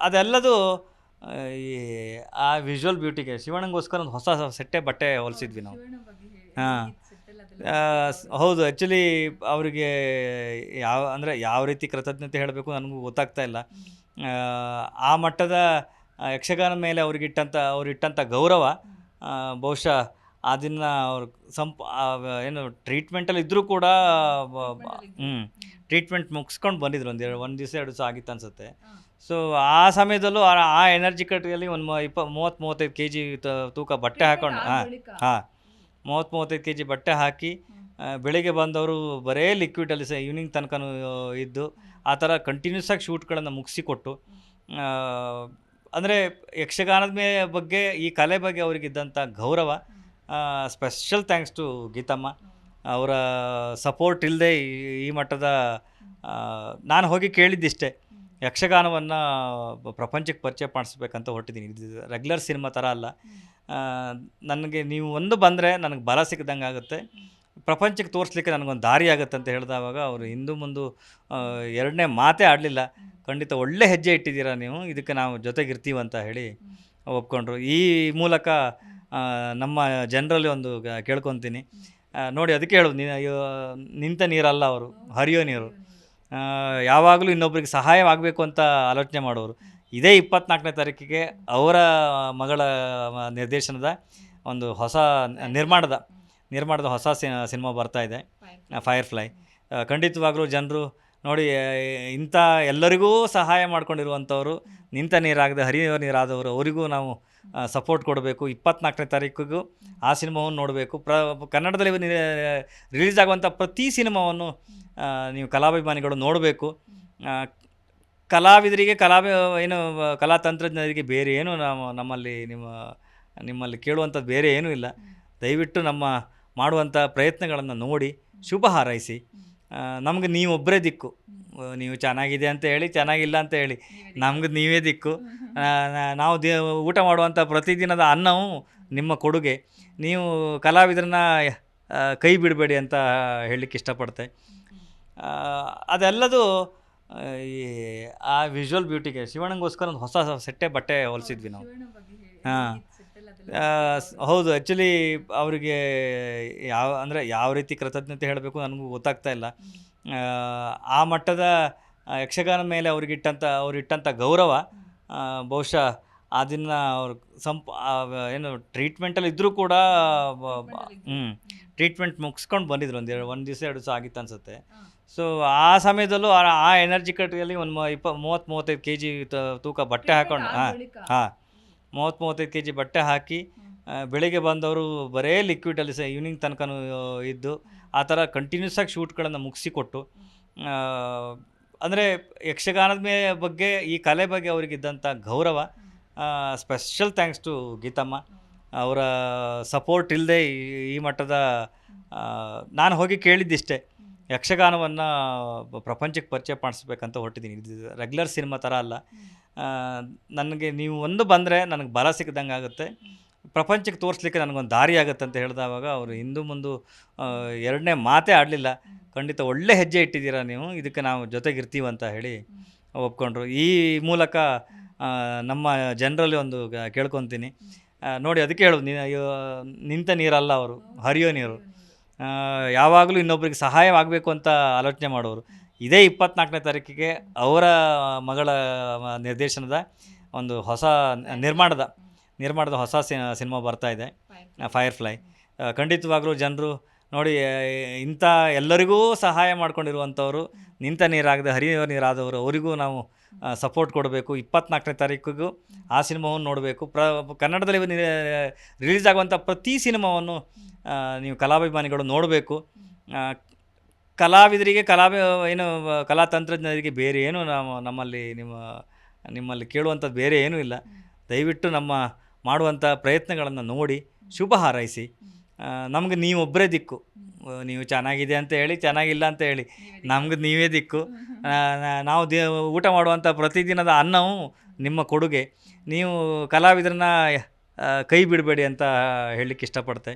ಅದೆಲ್ಲದು ಈ ಆ ವಿಜುವಲ್ ಬ್ಯೂಟಿಗೆ ಶಿವಣ್ಣಂಗೋಸ್ಕರ ಒಂದು ಹೊಸ ಸೆಟ್ಟೆ ಬಟ್ಟೆ ಹೊಲಿಸಿದ್ವಿ ನಾವು. ಹಾಂ. ಹೌದು ಆ್ಯಕ್ಚುಲಿ ಅವರಿಗೆ ಯಾವ ಅಂದರೆ ಯಾವ ರೀತಿ ಕೃತಜ್ಞತೆ ಹೇಳಬೇಕು ನನಗೂ ಗೊತ್ತಾಗ್ತಾ ಇಲ್ಲ. ಆ, ಮಟ್ಟದ ಯಕ್ಷಗಾನ ಮೇಲೆ ಅವ್ರಿಗಿಟ್ಟಂಥ ಅವ್ರಿಟ್ಟಂಥ ಗೌರವ ಬಹುಶಃ ಅದನ್ನು ಅವ್ರು ಸಂಪ್ ಏನು ಟ್ರೀಟ್ಮೆಂಟಲ್ಲಿ ಇದ್ದರೂ ಕೂಡ ಹ್ಞೂ ಟ್ರೀಟ್ಮೆಂಟ್ ಮುಗಿಸ್ಕೊಂಡು ಬಂದಿದ್ರು ಒಂದು ಎರಡು ಒಂದು ದಿವಸ ಎರಡು ದಿವಸ ಆಗಿತ್ತು ಅನಿಸುತ್ತೆ. ಸೊ ಆ ಸಮಯದಲ್ಲೂ ಆ ಎನರ್ಜಿ ಕಟ್ಟಿಯಲ್ಲಿ ಒಂದು ಇಪ್ಪ ಮೂವತ್ತು ಮೂವತ್ತೈದು ಕೆ ಜಿ ತೂಕ ಬಟ್ಟೆ ಹಾಕೊಂಡು ಹಾಂ ಹಾಂ ಮೂವತ್ತು ಮೂವತ್ತೈದು ಕೆ ಜಿ ಬಟ್ಟೆ ಹಾಕಿ ಬೆಳಿಗ್ಗೆ ಬಂದವರು ಬರೇ ಲಿಕ್ವಿಡಲ್ಲಿ ಸಹ ಈವ್ನಿಂಗ್ ತನಕನೂ ಇದ್ದು ಆ ಥರ ಕಂಟಿನ್ಯೂಸ್ ಆಗಿ ಶೂಟ್ಗಳನ್ನು ಮುಗಿಸಿಕೊಟ್ಟು ಅಂದರೆ ಯಕ್ಷಗಾನದ ಮೇ ಬಗ್ಗೆ ಈ ಕಲೆ ಬಗ್ಗೆ ಅವರಿಗಿದ್ದಂಥ ಗೌರವ ಸ್ಪೆಷಲ್ ಥ್ಯಾಂಕ್ಸ್ ಟು ಗೀತಮ್ಮ. ಅವರ ಸಪೋರ್ಟ್ ಇಲ್ಲದೆ ಈ ಮಟ್ಟದ ನಾನು ಹೋಗಿ ಕೇಳಿದ್ದಿಷ್ಟೇ. ಯಕ್ಷಗಾನವನ್ನು ಪ್ರಪಂಚಕ್ಕೆ ಪರಿಚಯ ಮಾಡಿಸ್ಬೇಕಂತ ಹೊರಟಿದ್ದೀನಿ. ಇದು ರೆಗ್ಯುಲರ್ ಸಿನಿಮಾ ಥರ ಅಲ್ಲ. ನನಗೆ ನೀವು ಒಂದು ಬಂದರೆ ನನಗೆ ಬಲ ಸಿಕ್ಕಿದಂಗೆ ಆಗುತ್ತೆ. ಪ್ರಪಂಚಕ್ಕೆ ತೋರಿಸ್ಲಿಕ್ಕೆ ನನಗೊಂದು ದಾರಿ ಆಗುತ್ತೆ ಅಂತ ಹೇಳಿದವಾಗ ಅವರು ಹಿಂದೂ ಮುಂದೆ ಎರಡನೇ ಮಾತೇ ಆಡಲಿಲ್ಲ. ಖಂಡಿತ ಒಳ್ಳೆ ಹೆಜ್ಜೆ ಇಟ್ಟಿದ್ದೀರಾ ನೀವು. ಇದಕ್ಕೆ ನಾವು ಜೊತೆಗಿರ್ತೀವಂತ ಹೇಳಿ ಒಪ್ಕೊಂಡ್ರು. ಈ ಮೂಲಕ ನಮ್ಮ ಜನರಲ್ಲಿ ಒಂದು ಕೇಳ್ಕೊತೀನಿ. ನೋಡಿ, ಅದಕ್ಕೆ ಹೇಳೋದು ನೀ ನಿಂತ ನೀರಲ್ಲ ಅವರು, ಹರಿಯೋ ನೀರು. ಯಾವಾಗಲೂ ಇನ್ನೊಬ್ರಿಗೆ ಸಹಾಯವಾಗಬೇಕು ಅಂತ ಆಲೋಚನೆ ಮಾಡೋರು. ಇದೇ ಇಪ್ಪತ್ನಾಲ್ಕನೇ ತಾರೀಕಿಗೆ ಅವರ ಮಗಳ ನಿರ್ದೇಶನದ ಒಂದು ಹೊಸ ನಿರ್ಮಾಣದ ನಿರ್ಮಾಣದ ಹೊಸ ಸಿನಿಮಾ ಬರ್ತಾ ಇದೆ ಫೈರ್ ಫ್ಲೈ ಖಂಡಿತವಾಗ್ಲೂ ಜನರು ನೋಡಿ ಇಂಥ ಎಲ್ಲರಿಗೂ ಸಹಾಯ ಮಾಡ್ಕೊಂಡಿರುವಂಥವ್ರು, ನಿಂತ ನೀರಾಗದೆ ಹರಿಯೋ ನೀರಾದವರು, ಅವರಿಗೂ ನಾವು ಸಪೋರ್ಟ್ ಕೊಡಬೇಕು. ಇಪ್ಪತ್ನಾಲ್ಕನೇ ತಾರೀಕಿಗೂ ಆ ಸಿನಿಮಾವನ್ನು ನೋಡಬೇಕು. ಪ್ರ, ಕನ್ನಡದಲ್ಲಿ ರಿಲೀಸ್ ಆಗುವಂಥ ಪ್ರತಿ ಸಿನಿಮಾವನ್ನು ನೀವು ಕಲಾಭಿಮಾನಿಗಳು ನೋಡಬೇಕು. ಕಲಾವಿದರಿಗೆ ಕಲಾ ಏನು, ಕಲಾ ತಂತ್ರಜ್ಞರಿಗೆ ಬೇರೆ ಏನು ನಮ್ಮ ನಮ್ಮಲ್ಲಿ ನಿಮ್ಮ, ನಿಮ್ಮಲ್ಲಿ ಕೇಳುವಂಥದ್ದು ಬೇರೆ ಏನೂ ಇಲ್ಲ. ದಯವಿಟ್ಟು ನಮ್ಮ ಮಾಡುವಂಥ ಪ್ರಯತ್ನಗಳನ್ನು ನೋಡಿ, ಶುಭ ಹಾರೈಸಿ. ನಮಗೆ ನೀವೊಬ್ಬರೇ ದಿಕ್ಕು. ನೀವು ಚೆನ್ನಾಗಿದೆ ಅಂತ ಹೇಳಿ ಚೆನ್ನಾಗಿಲ್ಲ ಅಂತ ಹೇಳಿ. ನಮ್ಗೆ ನೀವೇ ದಿಕ್ಕು. ನಾವು ದಿ ಊಟ ಮಾಡುವಂಥ ಪ್ರತಿದಿನದ ಅನ್ನವು ನಿಮ್ಮ ಕೊಡುಗೆ. ನೀವು ಕಲಾವಿದರನ್ನ ಕೈ ಬಿಡಬೇಡಿ ಅಂತ ಹೇಳಲಿಕ್ಕೆ ಇಷ್ಟಪಡ್ತೆ. ಅದೆಲ್ಲದು ಈ ಆ ವಿಜುವಲ್ ಬ್ಯೂಟಿಗೆ ಶಿವಣ್ಣಂಗೋಸ್ಕರ ಒಂದು ಹೊಸ ಸೆಟ್ಟೆ ಬಟ್ಟೆ ಹೊಲಿಸಿದ್ವಿ ನಾವು. ಹಾಂ. ಹೌದು ಆ್ಯಕ್ಚುಲಿ ಅವರಿಗೆ ಯಾವ ಅಂದರೆ ಯಾವ ರೀತಿ ಕೃತಜ್ಞತೆ ಹೇಳಬೇಕು ನನಗೂ ಗೊತ್ತಾಗ್ತಾ ಇಲ್ಲ. ಆ, ಮಟ್ಟದ ಯಕ್ಷಗಾನ ಮೇಲೆ ಅವ್ರಿಗಿಟ್ಟಂಥ ಅವ್ರಿಟ್ಟಂಥ ಗೌರವ ಆ, ಬಹುಶಃ ಅದನ್ನು ಅವ್ರು ಸಂಪ್ ಏನು ಟ್ರೀಟ್ಮೆಂಟಲ್ಲಿ ಇದ್ದರೂ ಕೂಡ ಹ್ಞೂ ಟ್ರೀಟ್ಮೆಂಟ್ ಮುಗಿಸ್ಕೊಂಡು ಬಂದಿದ್ರು. ಒಂದು ಎರಡು ಒಂದು ದಿವಸ ಎರಡು ದಿವಸ ಆಗಿತ್ತು ಅನಿಸುತ್ತೆ. ಸೊ ಆ ಸಮಯದಲ್ಲೂ ಆ ಎನರ್ಜಿ ಕಟ್ಟಿಯಲ್ಲಿ ಒಂದು ಇಪ್ಪ ಮೂವತ್ತು ಮೂವತ್ತೈದು ಕೆ ಜಿ ತೂಕ ಬಟ್ಟೆ ಹಾಕೊಂಡು ಹಾಂ ಹಾಂ ಮೂವತ್ತು ಮೂವತ್ತೈದು ಕೆ ಜಿ ಬಟ್ಟೆ ಹಾಕಿ ಬೆಳಿಗ್ಗೆ ಬಂದವರು ಬರೇ ಲಿಕ್ವಿಡಲ್ಲಿ ಸಹ ಈವ್ನಿಂಗ್ ತನಕನೂ ಇದ್ದು ಆ ಥರ ಕಂಟಿನ್ಯೂಸ್ ಆಗಿ ಶೂಟ್ಗಳನ್ನು ಮುಗಿಸಿಕೊಟ್ಟು ಅಂದರೆ ಯಕ್ಷಗಾನದ ಮೇ ಬಗ್ಗೆ, ಈ ಕಲೆ ಬಗ್ಗೆ ಅವರಿಗಿದ್ದಂಥ ಗೌರವ ಸ್ಪೆಷಲ್ ಥ್ಯಾಂಕ್ಸ್ ಟು ಗೀತಮ್ಮ. ಅವರ ಸಪೋರ್ಟ್ ಇಲ್ಲದೆ ಈ ಮಟ್ಟದ ನಾನು ಹೋಗಿ ಕೇಳಿದ್ದಿಷ್ಟೇ. ಯಕ್ಷಗಾನವನ್ನು ಪ್ರಪಂಚಕ್ಕೆ ಪರಿಚಯ ಮಾಡಿಸ್ಬೇಕಂತ ಹೊರಟಿದ್ದೀನಿ. ಇದು ರೆಗ್ಯುಲರ್ ಸಿನಿಮಾ ಥರ ಅಲ್ಲ. ನನಗೆ ನೀವು ಒಂದು ಬಂದರೆ ನನಗೆ ಬಲ ಸಿಕ್ಕಿದಂಗೆ ಆಗುತ್ತೆ ಪ್ರಪಂಚಕ್ಕೆ ತೋರಿಸ್ಲಿಕ್ಕೆ ನನಗೊಂದು ದಾರಿ ಆಗುತ್ತೆ ಅಂತ ಹೇಳಿದವಾಗ ಅವರು ಹಿಂದೂ ಮುಂದು ಎರಡನೇ ಮಾತೇ ಆಡಲಿಲ್ಲ. ಖಂಡಿತ ಒಳ್ಳೆ ಹೆಜ್ಜೆ ಇಟ್ಟಿದ್ದೀರಾ ನೀವು, ಇದಕ್ಕೆ ನಾವು ಜೊತೆಗಿರ್ತೀವಿ ಅಂತ ಹೇಳಿ ಒಪ್ಕೊಂಡ್ರು. ಈ ಮೂಲಕ ನಮ್ಮ ಜನರಲ್ಲಿ ಒಂದು ಕೇಳ್ಕೊತೀನಿ. ನೋಡಿ ಅದಕ್ಕೆ ಹೇಳೋದು ನಿಂತ ನೀರಲ್ಲ ಅವರು, ಹರಿಯೋ ನೀರು. ಯಾವಾಗಲೂ ಇನ್ನೊಬ್ರಿಗೆ ಸಹಾಯವಾಗಬೇಕು ಅಂತ ಆಲೋಚನೆ ಮಾಡೋರು. ಇದೇ ಇಪ್ಪತ್ನಾಲ್ಕನೇ ತಾರೀಕಿಗೆ ಅವರ ಮಗಳ ನಿರ್ದೇಶನದ ಒಂದು ಹೊಸ ನಿರ್ಮಾಣದ ನಿರ್ಮಾಣದ ಹೊಸ ಸಿನಿಮಾ ಬರ್ತಾ ಇದೆ. ಫೈರ್ ಫ್ಲೈ ಖಂಡಿತವಾಗ್ಲೂ ಜನರು ನೋಡಿ ಇಂಥ ಎಲ್ಲರಿಗೂ ಸಹಾಯ ಮಾಡ್ಕೊಂಡಿರುವಂಥವ್ರು ನಿಂತ ನೀರಾಗದೆ ಹರಿಯುವ ನೀರಾದವರು ಅವರಿಗೂ ನಾವು ಸಪೋರ್ಟ್ ಕೊಡಬೇಕು. ಇಪ್ಪತ್ನಾಲ್ಕನೇ ತಾರೀಕಿಗೂ ಆ ಸಿನಿಮಾವನ್ನು ನೋಡಬೇಕು. ಪ್ರ ಕನ್ನಡದಲ್ಲಿ ರಿಲೀಸ್ ಆಗುವಂಥ ಪ್ರತಿ ಸಿನಿಮಾವನ್ನು ನೀವು ಕಲಾಭಿಮಾನಿಗಳು ನೋಡಬೇಕು. ಕಲಾವಿದರಿಗೆ ಕಲಾ ಏನು ಕಲಾ ತಂತ್ರಜ್ಞರಿಗೆ ಬೇರೆ ಏನು ನಾವು ನಮ್ಮಲ್ಲಿ ನಿಮ್ಮ ನಿಮ್ಮಲ್ಲಿ ಕೇಳುವಂಥದ್ದು ಬೇರೆ ಏನೂ ಇಲ್ಲ. ದಯವಿಟ್ಟು ನಮ್ಮ ಮಾಡುವಂಥ ಪ್ರಯತ್ನಗಳನ್ನು ನೋಡಿ ಶುಭ ಹಾರೈಸಿ. ನಮ್ಗೆ ನೀವೊಬ್ಬರೇ ದಿಕ್ಕು. ನೀವು ಚೆನ್ನಾಗಿದೆ ಅಂತ ಹೇಳಿ, ಚೆನ್ನಾಗಿಲ್ಲ ಅಂತ ಹೇಳಿ. ನಮ್ಗೆ ನೀವೇ ದಿಕ್ಕು. ನಾವು ದಿ, ಊಟ ಮಾಡುವಂಥ ಪ್ರತಿದಿನದ ಅನ್ನವು ನಿಮ್ಮ ಕೊಡುಗೆ. ನೀವು ಕಲಾವಿದರನ್ನ ಕೈ ಬಿಡಬೇಡಿ ಅಂತ ಹೇಳಲಿಕ್ಕೆ ಇಷ್ಟಪಡ್ತೆ.